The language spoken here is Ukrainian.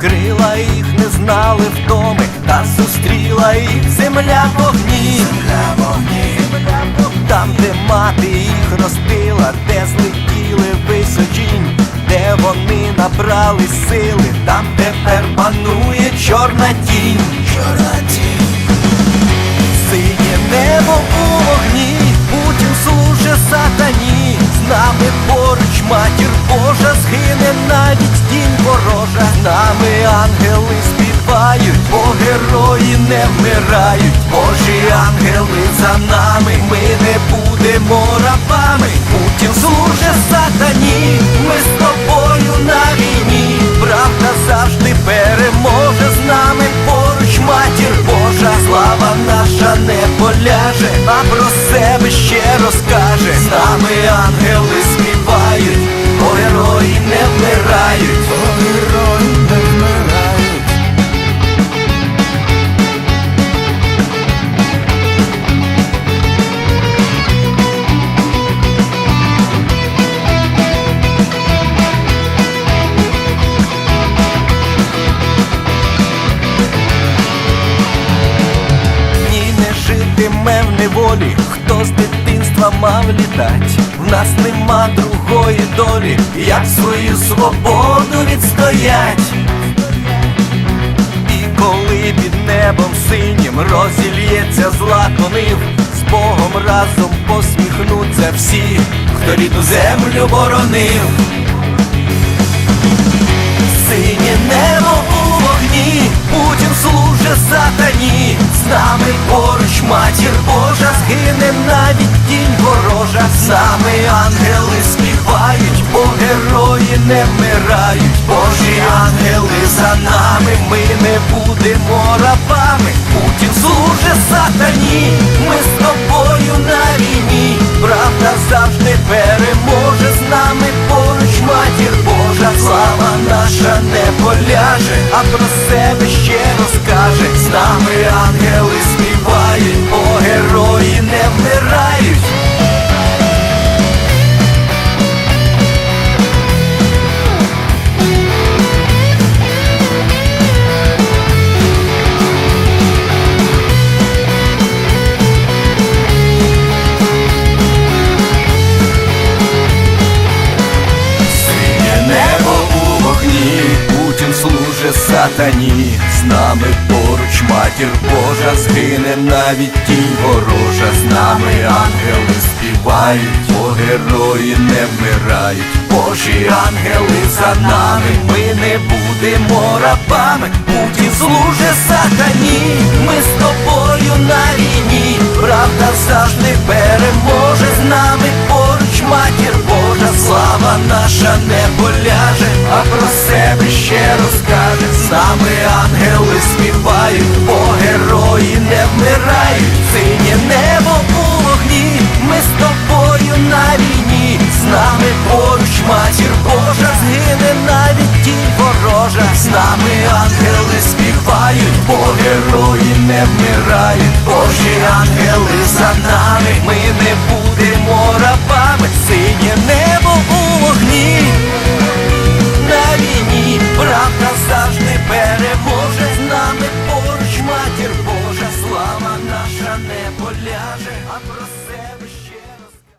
крила їх не знали втоми, та зустріла їх земля в вогні, земля вогні, там, де мати їх ростила, де злетіли височінь, де вони набрали сили, там тепер панує чорна тінь, не вмирають, Божі ангели за нами, в хто з дитинства мав літать. В нас нема другої долі, як свою свободу відстоять. І коли під небом синім розільється злаконив, з Богом разом посміхнуться всі, хто рідну землю боронив. Синє небо у вогні, Путін служить сатані, з нами поруч матір Божа, згине навіть тінь ворожа, нами ангели співають, бо герої не вмирають, Божі ангели за нами, ми не будемо рабами, Путін служить сатані, ми з тобою на війні, правда завжди переможе з нами поруч матір Божа, слава наша не поляже, а про себе ще сатані, з нами поруч матір Божа, згине навіть тінь ворожа, з нами ангели співають, бо герої не вмирають, Божі ангели за нами, ми не будемо рабами, Путін служить сатані, ми з тобою на війні, правда завжди переможе. З нами поруч матір Божа, слава наша не поляже, а про себе ще розкаже. Бо герої не вмирають. Божі ангели